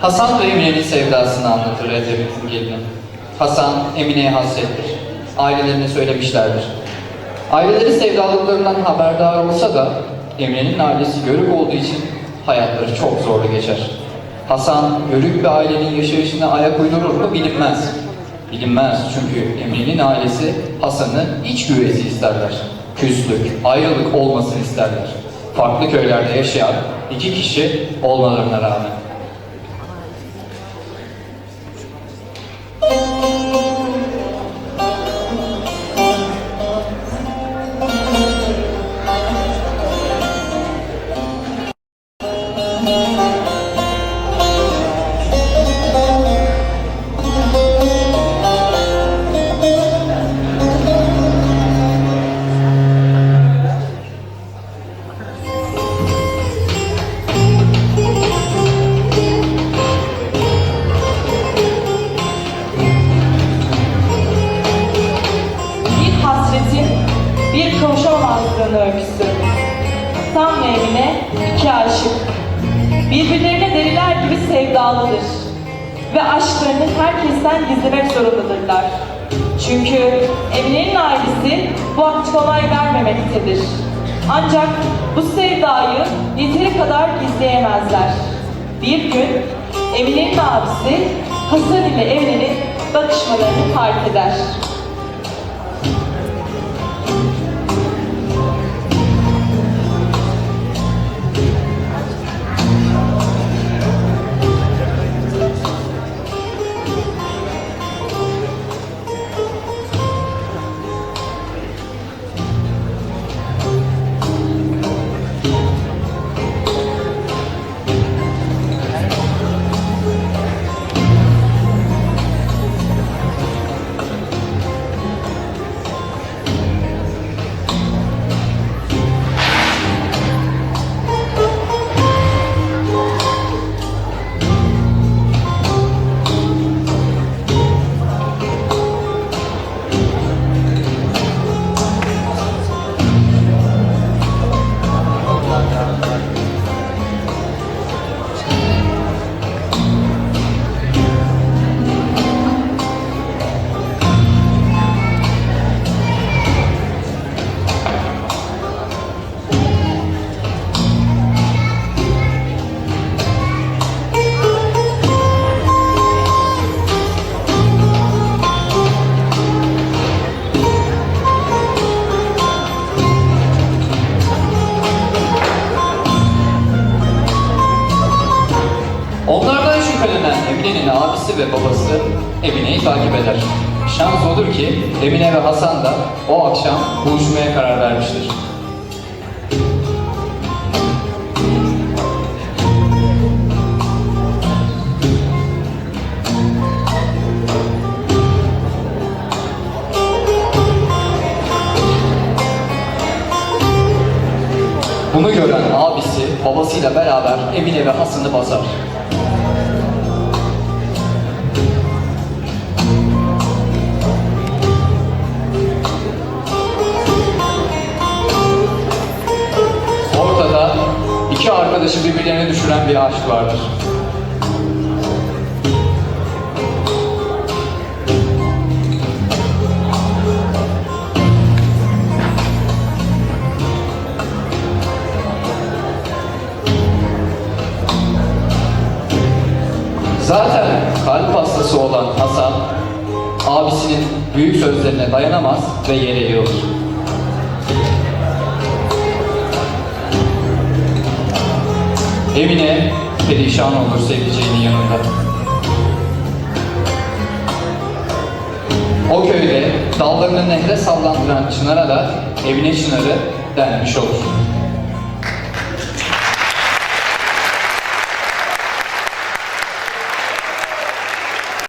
Hasan ve Emine'nin sevdasını anlatır Recep'in gelini. Hasan, Emine'ye hasrettir. Ailelerine söylemişlerdir. Aileleri sevdalıklarından haberdar olsa da Emine'nin ailesi Yörük olduğu için hayatları çok zorlu geçer. Hasan, Yörük bir ailenin yaşayışına ayak uydurur mu bilinmez. Bilinmez çünkü Emine'nin ailesi Hasan'ı iç güveysi isterler. Küslük, ayrılık olmasını isterler. Farklı köylerde yaşayan iki kişi olmalarına rağmen. Kavuşamamazlığın öyküsü. Tam ve Emine iki aşık. Birbirlerine deriler gibi sevdalıdır. Ve aşklarını herkesten gizlemek zorundadırlar. Çünkü Emine'nin ailesi bu akçe kolay vermemektedir. Ancak bu sevdayı yeteri kadar gizleyemezler. Bir gün Emine'nin abisi Hasan ile evlenip bakışmalarını fark eder. Emine'nin abisi ve babası Emine'yi takip eder. Şans olur ki Emine ve Hasan da o akşam buluşmaya karar vermiştir. Bunu gören abisi babasıyla beraber Emine ve Hasan'ı basar. İki arkadaşı birbirlerine düşüren bir aşk vardır. Zaten kalp hastası olan Hasan, abisinin büyük sözlerine dayanamaz ve yere yığılır. Emine perişan olur sevdiceğinin yanında. O köyde dallarını nehre sallandıran Çınar'a da Emine Çınarı denmiş olur.